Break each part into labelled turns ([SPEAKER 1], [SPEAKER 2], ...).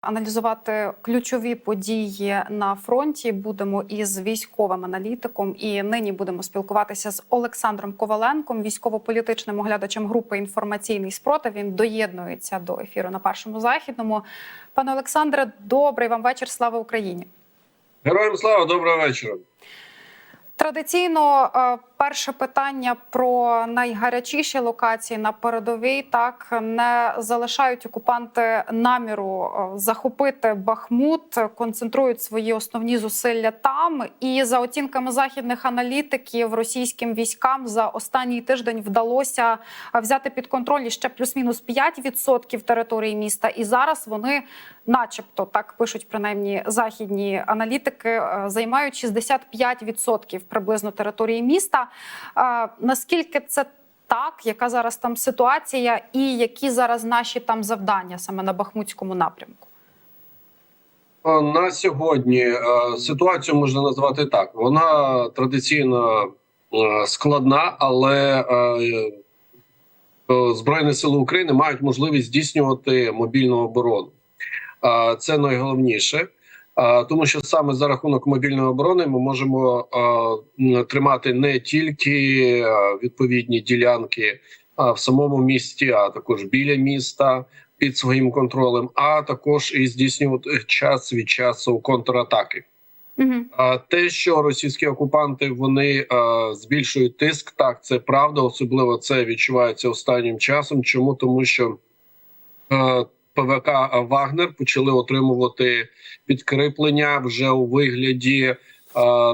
[SPEAKER 1] Аналізувати ключові події на фронті будемо із військовим аналітиком. І нині будемо спілкуватися з Олександром Коваленком, військово-політичним оглядачем групи інформаційний спротив. Він доєднується до ефіру на першому західному. Пане Олександре, добрий вам вечір. Слава Україні!
[SPEAKER 2] Героям слава, доброго вечора.
[SPEAKER 1] Традиційно е, перше питання про найгарячіші локації на передовій. Так не залишають окупанти наміру е, захопити Бахмут, концентрують свої основні зусилля там. І за оцінками західних аналітиків, російським військам за останній тиждень вдалося взяти під контроль ще плюс-мінус 5% території міста. І зараз вони, начебто, так пишуть принаймні західні аналітики, е, займають 65% приблизно території міста. Е, Наскільки це так? Яка зараз там ситуація, і які зараз наші там завдання саме на Бахмутському напрямку?
[SPEAKER 2] На сьогодні е, ситуацію можна назвати так: вона традиційно е, складна, але е, Збройні сили України мають можливість здійснювати мобільну оборону. Це найголовніше. Тому що саме за рахунок мобільної оборони ми можемо тримати не тільки відповідні ділянки в самому місті, а також біля міста під своїм контролем, а також і здійснювати час від часу контратаки. А те, що російські окупанти вони збільшують тиск, так це правда. Особливо це відчувається останнім часом. Чому тому, що ПВК Вагнер почали отримувати підкріплення вже у вигляді е,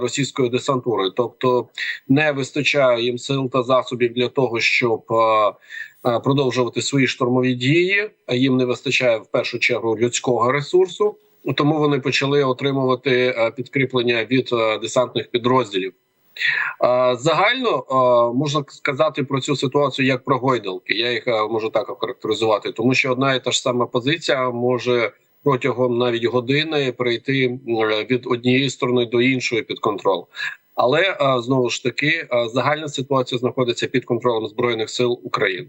[SPEAKER 2] російської десантури, тобто не вистачає їм сил та засобів для того, щоб е, е, продовжувати свої штурмові дії. Їм не вистачає в першу чергу людського ресурсу. Тому вони почали отримувати підкріплення від десантних підрозділів. Е, Загально е, можна сказати про цю ситуацію як про гойдалки. Я їх е, можу так охарактеризувати, тому що одна і та ж сама позиція може протягом навіть години перейти від однієї сторони до іншої під контроль. Але знову ж таки загальна ситуація знаходиться під контролем збройних сил України.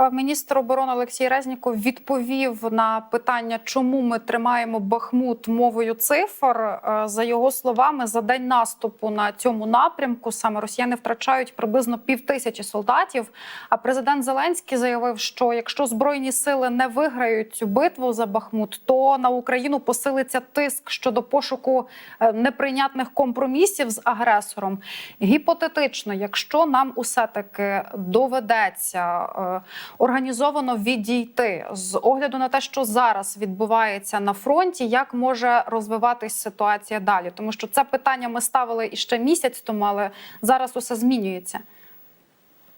[SPEAKER 1] Е, Міністр оборони Олексій Резніков відповів на питання, чому ми тримаємо Бахмут мовою цифр. Е, За його словами, за день наступу на цьому напрямку саме росіяни втрачають приблизно півтисячі солдатів. А президент Зеленський заявив, що якщо збройні сили не виграють цю битву за Бахмут, то на Україну посилиться тиск щодо пошуку е, неприйнятних компромісів з агресором. Гіпотетично, якщо нам усе таки доведеться. Організовано відійти з огляду на те, що зараз відбувається на фронті, як може розвиватись ситуація далі? Тому що це питання ми ставили іще місяць тому, але зараз усе змінюється.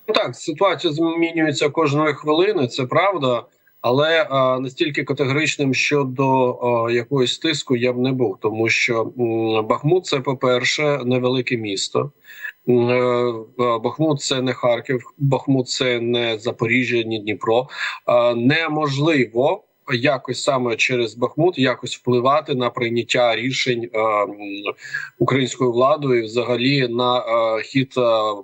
[SPEAKER 2] Ну так, ситуація змінюється кожної хвилини, це правда. Але а, настільки категоричним щодо а, якогось тиску я б не був, тому що м, Бахмут це, по-перше, невелике місто. М, е, Бахмут це не Харків, Бахмут це не Запоріжжя, ні Дніпро. Неможливо якось саме через Бахмут якось впливати на прийняття рішень е, українською владою, взагалі на е, хід е,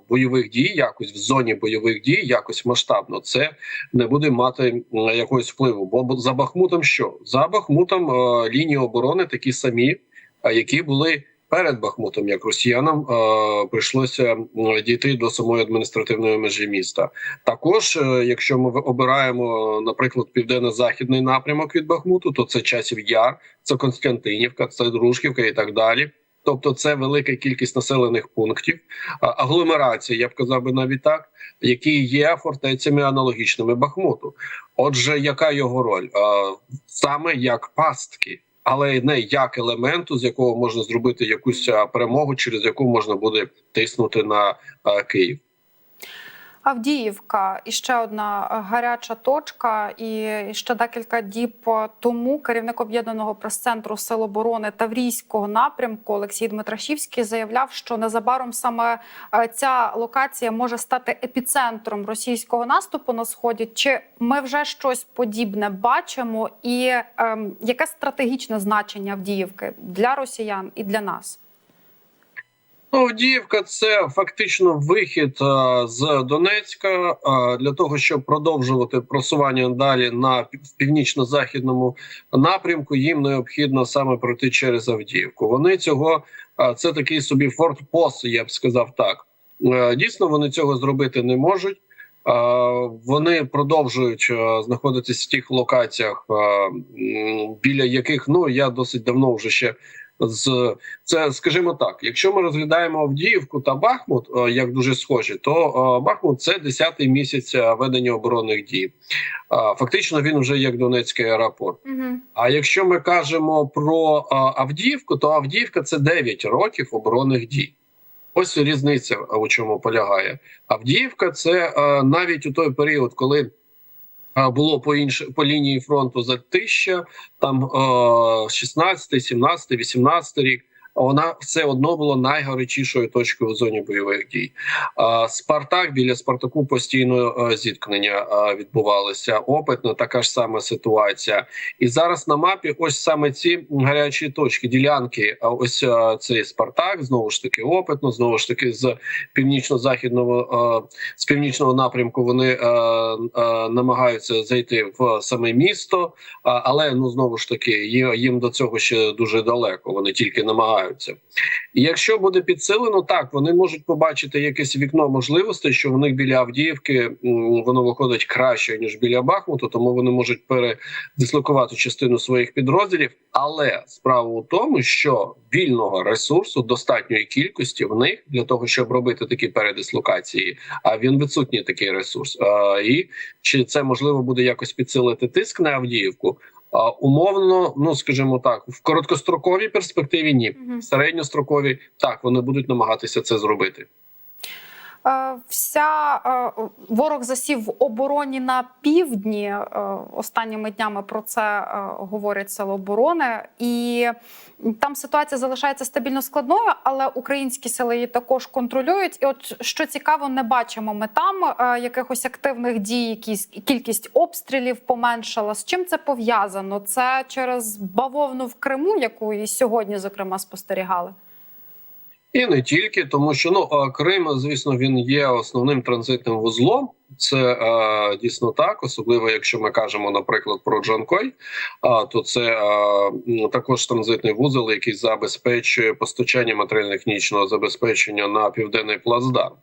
[SPEAKER 2] бойових дій, якось в зоні бойових дій, якось масштабно. Це не буде мати якогось впливу. Бо за Бахмутом що за Бахмутом е, лінії оборони такі самі, е, які були. Перед Бахмутом, як росіянам, е, прийшлося дійти до самої адміністративної межі міста. Також, е, якщо ми обираємо, наприклад, південно-західний напрямок від Бахмуту, то це часів Яр, це Константинівка, це Дружківка і так далі. Тобто, це велика кількість населених пунктів, агломерації, я б казав би навіть так, які є фортецями аналогічними Бахмуту. Отже, яка його роль? Саме як пастки, але не як елементу, з якого можна зробити якусь перемогу, через яку можна буде тиснути на Київ.
[SPEAKER 1] Авдіївка і ще одна гаряча точка. І ще декілька діб тому керівник об'єднаного прес-центру Сил оборони Таврійського напрямку Олексій Дмитрашівський заявляв, що незабаром саме е, ця локація може стати епіцентром російського наступу на сході. Чи ми вже щось подібне бачимо, і ем, яке стратегічне значення Авдіївки для росіян і для нас?
[SPEAKER 2] Авдіївка це фактично вихід е, з Донецька е, для того, щоб продовжувати просування далі на північно-західному напрямку. Їм необхідно саме пройти через Авдіївку. Вони цього е, це такий собі фортпост, я б сказав так. Е, Дійсно, вони цього зробити не можуть. Е, Вони продовжують е, знаходитись в тих локаціях, м, біля яких ну я досить давно вже ще з це, скажімо так, якщо ми розглядаємо Авдіївку та Бахмут е, як дуже схожі, то е, Бахмут це 10-й місяць е, ведення оборонних дій. Фактично він вже як Донецький аеропорт.
[SPEAKER 1] Угу.
[SPEAKER 2] А якщо ми кажемо про Авдіївку, то Авдіївка це 9 років оборонних дій. Ось різниця у чому полягає. Авдіївка це навіть у той період, коли було по інш... по лінії фронту за тисяча, там е, 16, 17, 18 рік. Вона все одно була найгарячішою точкою в зоні бойових дій. Спартак біля Спартаку постійно е, зіткнення е, відбувалися. Опитна така ж сама ситуація. І зараз на мапі ось саме ці гарячі точки, ділянки. Ось е, цей Спартак, знову ж таки, опитно, знову ж таки, з північно-західного з північного напрямку вони намагаються зайти в саме місто, але ну знову ж таки, їм до цього ще дуже далеко. Вони тільки намагаються. І якщо буде підсилено, так вони можуть побачити якесь вікно можливостей, що в них біля Авдіївки воно виходить краще ніж біля Бахмуту, тому вони можуть передислокувати частину своїх підрозділів. Але справа у тому, що вільного ресурсу достатньої кількості в них для того, щоб робити такі передислокації. А він відсутній такий ресурс. І чи це можливо буде якось підсилити тиск на Авдіївку? Умовно, ну скажімо так, в короткостроковій перспективі ні. В середньостроковій так вони будуть намагатися це зробити.
[SPEAKER 1] Е, Вся е, ворог засів в обороні на півдні. Е, Останніми днями про це говорять сили оборони, і там ситуація залишається стабільно складною, але українські сили її також контролюють. І от що цікаво, не бачимо ми там якихось активних дій, якісь кількість обстрілів поменшала. З чим це пов'язано? Це через бавовну в Криму, яку і сьогодні, зокрема, спостерігали.
[SPEAKER 2] І не тільки тому, що ну Крим, звісно, він є основним транзитним вузлом. Це е, дійсно так, особливо якщо ми кажемо, наприклад, про Джанкой. А то це е, також транзитний вузол, який забезпечує постачання матеріально-технічного забезпечення на південний плацдарм,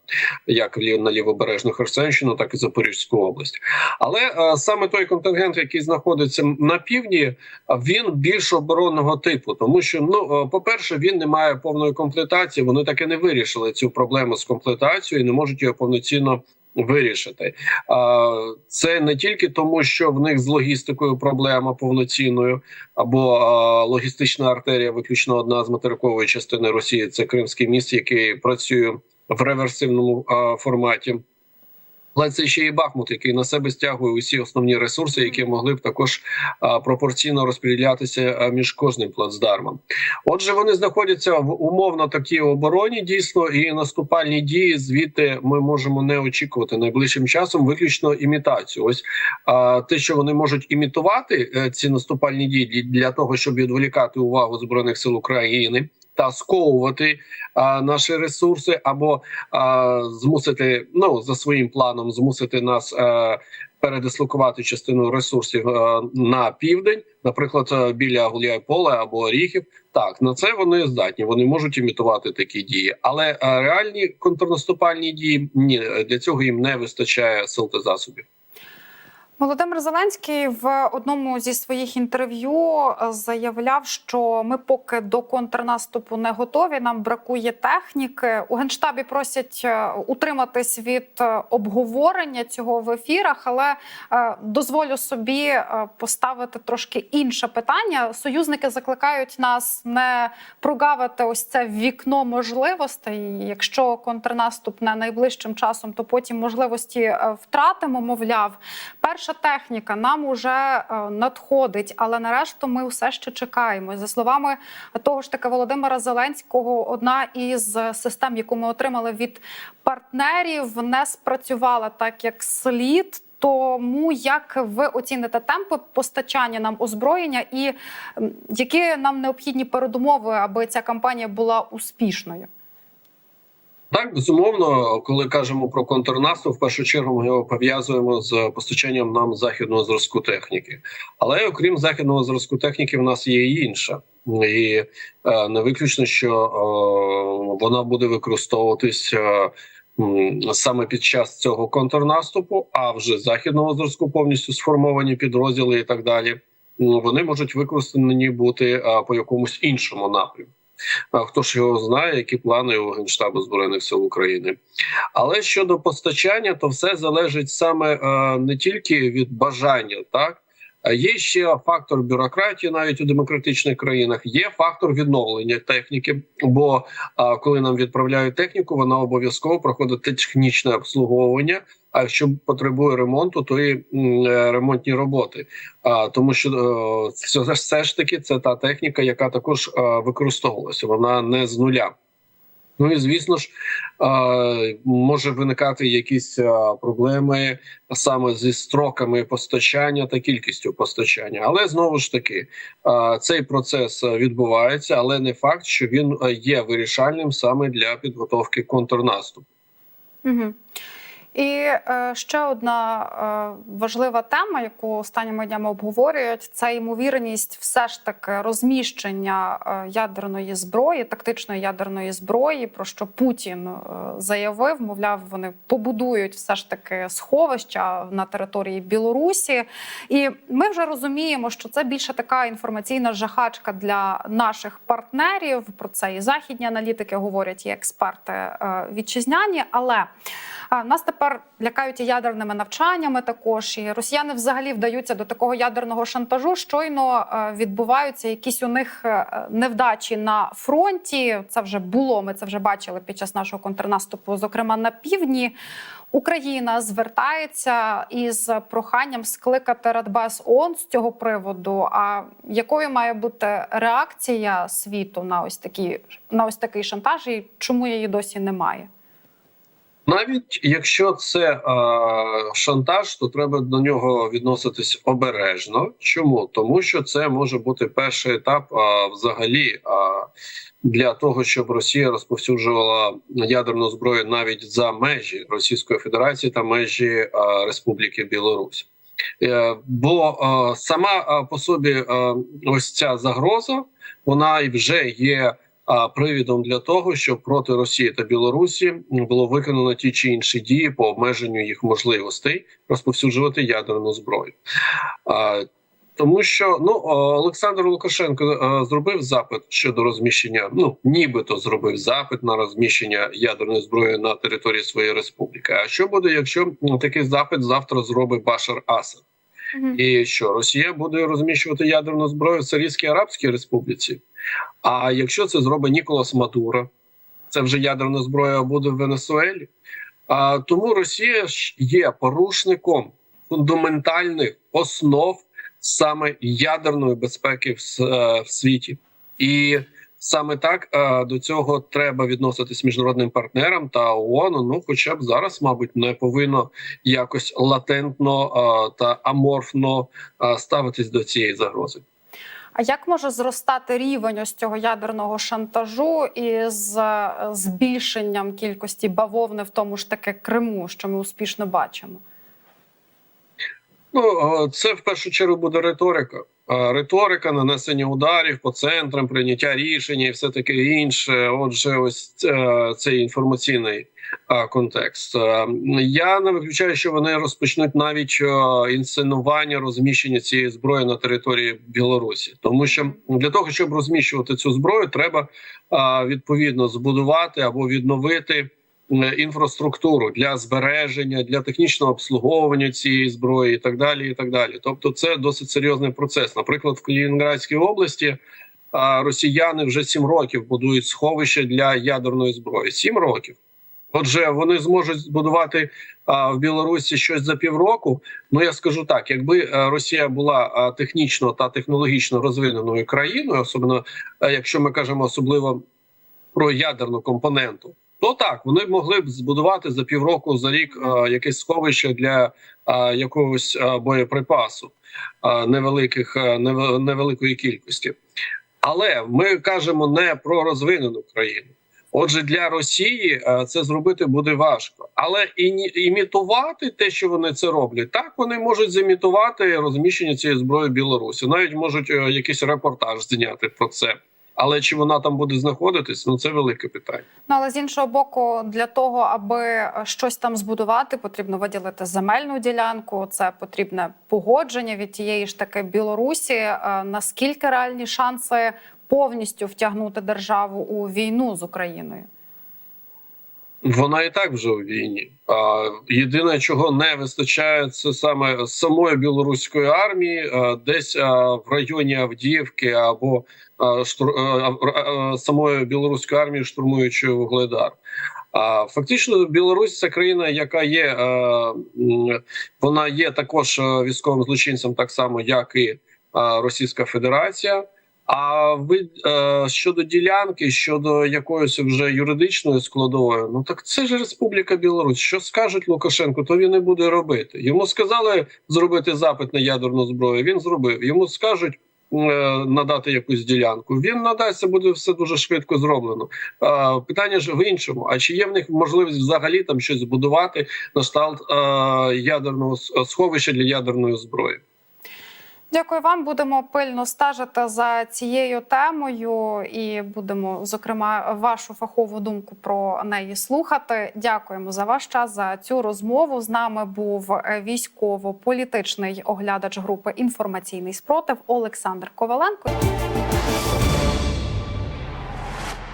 [SPEAKER 2] як на лівобережну Херсонщину, так і Запорізьку область. Але е, саме той контингент, який знаходиться на півдні, він більш оборонного типу, тому що ну е, по-перше, він не має повної комплектації. Вони так і не вирішили цю проблему з комплектацією, і не можуть його повноцінно вирішити. Це не тільки тому, що в них з логістикою проблема повноцінною, або логістична артерія, виключно одна з материкової частини Росії. Це Кримський міст, який працює в реверсивному форматі. Але це ще і Бахмут, який на себе стягує усі основні ресурси, які могли б також пропорційно розподілятися між кожним плацдармом. Отже, вони знаходяться в умовно такій обороні, дійсно, і наступальні дії звідти ми можемо не очікувати найближчим часом, виключно імітацію. Ось а, те, що вони можуть імітувати е, ці наступальні дії для того, щоб відволікати увагу збройних сил України. Та сковувати а, наші ресурси, або а, змусити ну за своїм планом змусити нас е, передислокувати частину ресурсів е, на південь, наприклад, е, біля Гуляйполя або Оріхів. Так, на це вони здатні. Вони можуть імітувати такі дії, але е, реальні контрнаступальні дії ні для цього їм не вистачає сил та засобів.
[SPEAKER 1] Володимир Зеленський в одному зі своїх інтерв'ю е, заявляв, що ми поки до контрнаступу не готові. Нам бракує техніки. У генштабі просять е, утриматись від е, обговорення цього в ефірах, але дозволю собі поставити трошки інше питання. Союзники закликають нас не прогавити ось це вікно можливостей. Якщо контрнаступ не найближчим часом, то потім можливості втратимо. Мовляв, перша техніка нам уже е, надходить, але нарешту ми все ще чекаємо. За словами того ж таки Володимира Зеленського, одна із систем, яку ми отримали від партнерів, не спрацювала так, як слід. Тому як ви оціните темпи постачання нам озброєння, і які нам необхідні передумови, аби ця кампанія була успішною?
[SPEAKER 2] Так, безумовно, коли кажемо про контрнаступ, в першу чергу ми його пов'язуємо з постачанням нам західного зразку техніки. Але окрім західного зразку техніки, в нас є і інша, і е, не виключно, що е, вона буде використовуватись е, саме під час цього контрнаступу, а вже західного зразку повністю сформовані підрозділи і так далі. Вони можуть використані бути е, по якомусь іншому напрямку. А хто ж його знає, які плани у Генштабу Збройних сил України. Але щодо постачання, то все залежить саме е, не тільки від бажання, так є ще фактор бюрократії, навіть у демократичних країнах. Є фактор відновлення техніки. Бо коли нам відправляють техніку, вона обов'язково проходить технічне обслуговування. А якщо потребує ремонту, то і е, ремонтні роботи. А тому, що е, все, ж таки це та техніка, яка також е, використовувалася. Вона не з нуля. Ну і звісно ж, може виникати якісь проблеми саме зі строками постачання та кількістю постачання. Але знову ж таки, цей процес відбувається, але не факт, що він є вирішальним саме для підготовки контрнаступу.
[SPEAKER 1] Угу. І е, ще одна е, важлива тема, яку останніми днями обговорюють, це ймовірність все ж таки розміщення е, ядерної зброї, тактичної ядерної зброї, про що Путін заявив, мовляв, вони побудують все ж таки сховища на території Білорусі. І ми вже розуміємо, що це більше така інформаційна жахачка для наших партнерів. Про це і західні аналітики говорять, і експерти вітчизняні, але а, Нас тепер лякають і ядерними навчаннями. Також і росіяни взагалі вдаються до такого ядерного шантажу. Щойно е, відбуваються якісь у них е, невдачі на фронті. Це вже було. Ми це вже бачили під час нашого контрнаступу, зокрема на півдні. Україна звертається із проханням скликати Радбез ООН з цього приводу. А якою має бути реакція світу на ось такі на ось такий шантаж, і чому її досі немає?
[SPEAKER 2] Навіть якщо це е, шантаж, то треба до нього відноситись обережно. Чому? Тому що це може бути перший етап е, взагалі е, для того, щоб Росія розповсюджувала ядерну зброю навіть за межі Російської Федерації та межі е, Республіки Білорусь. Е, бо е, сама е, по собі е, ось ця загроза, вона вже є привідом для того, щоб проти Росії та Білорусі було виконано ті чи інші дії по обмеженню їх можливостей розповсюджувати ядерну зброю. А, тому що ну Олександр Лукашенко е, зробив запит щодо розміщення. Ну нібито зробив запит на розміщення ядерної зброї на території своєї республіки. А що буде, якщо ну, такий запит завтра зробить Башар Асад? І що Росія буде розміщувати ядерну зброю в Сирійській Арабській Республіці? А якщо це зробить Ніколас Мадуро, це вже ядерна зброя буде в Венесуелі. А тому Росія ж є порушником фундаментальних основ саме ядерної безпеки в, е, в світі, і саме так е, до цього треба відноситись міжнародним партнерам та ООН. Ну, хоча б зараз, мабуть, не повинно якось латентно е, та аморфно ставитись до цієї загрози.
[SPEAKER 1] А як може зростати рівень ось цього ядерного шантажу із е, збільшенням кількості бавовни в тому ж таки Криму, що ми успішно бачимо?
[SPEAKER 2] Ну е, це в першу чергу буде риторика. Е, Риторика, нанесення ударів по центрам, прийняття рішень і все таке інше. Отже, ось цей інформаційний контекст. Е, Я не виключаю, що вони розпочнуть навіть е, інсценування розміщення цієї зброї на території Білорусі, тому що для того, щоб розміщувати цю зброю, треба е, відповідно збудувати або відновити е, інфраструктуру для збереження, для технічного обслуговування цієї зброї, і так далі. І так далі. Тобто, це досить серйозний процес. Наприклад, в Калінінградській області росіяни вже сім років будують сховище для ядерної зброї. Сім років. Отже, вони зможуть збудувати а, в Білорусі щось за півроку. Ну я скажу так: якби е, Росія була а, технічно та технологічно розвиненою країною, особливо е, якщо ми кажемо особливо про ядерну компоненту, то так вони могли б збудувати за півроку за рік е, якесь сховище для е, якогось е, боєприпасу е, невеликих неве- невеликої кількості. Але ми кажемо не про розвинену країну. Отже, для Росії е, це зробити буде важко, але і імітувати те, що вони це роблять, так вони можуть зімітувати розміщення цієї зброї Білорусі. Навіть можуть е, якийсь репортаж зняти про це. Але чи вона там буде знаходитись? Ну це велике питання.
[SPEAKER 1] Ну але з іншого боку, для того, аби е, щось там збудувати, потрібно виділити земельну ділянку. Це потрібне погодження від тієї ж таки Білорусі. Наскільки реальні шанси повністю втягнути державу у війну з Україною?
[SPEAKER 2] Вона і так вже у війні. А єдине, чого не вистачає, це саме самої білоруської армії, десь в районі Авдіївки або самої білоруської армії, штурмуючи вугледар. Фактично, Білорусь це країна, яка є вона є також військовим злочинцем, так само як і Російська Федерація. А ви е, щодо ділянки, щодо якоїсь вже юридичної складової, ну так це ж Республіка Білорусь. Що скажуть Лукашенко, то він і буде робити. Йому сказали зробити запит на ядерну зброю. Він зробив. Йому скажуть е, надати якусь ділянку. Він надасть буде все дуже швидко зроблено. Питання ж в іншому: а чи є в них можливість взагалі там щось збудувати на кшталт е, ядерного сховища для ядерної зброї?
[SPEAKER 1] Дякую вам. Будемо пильно стежити за цією темою і будемо, зокрема, вашу фахову думку про неї слухати. Дякуємо за ваш час за цю розмову. З нами був військово-політичний оглядач групи інформаційний спротив Олександр Коваленко.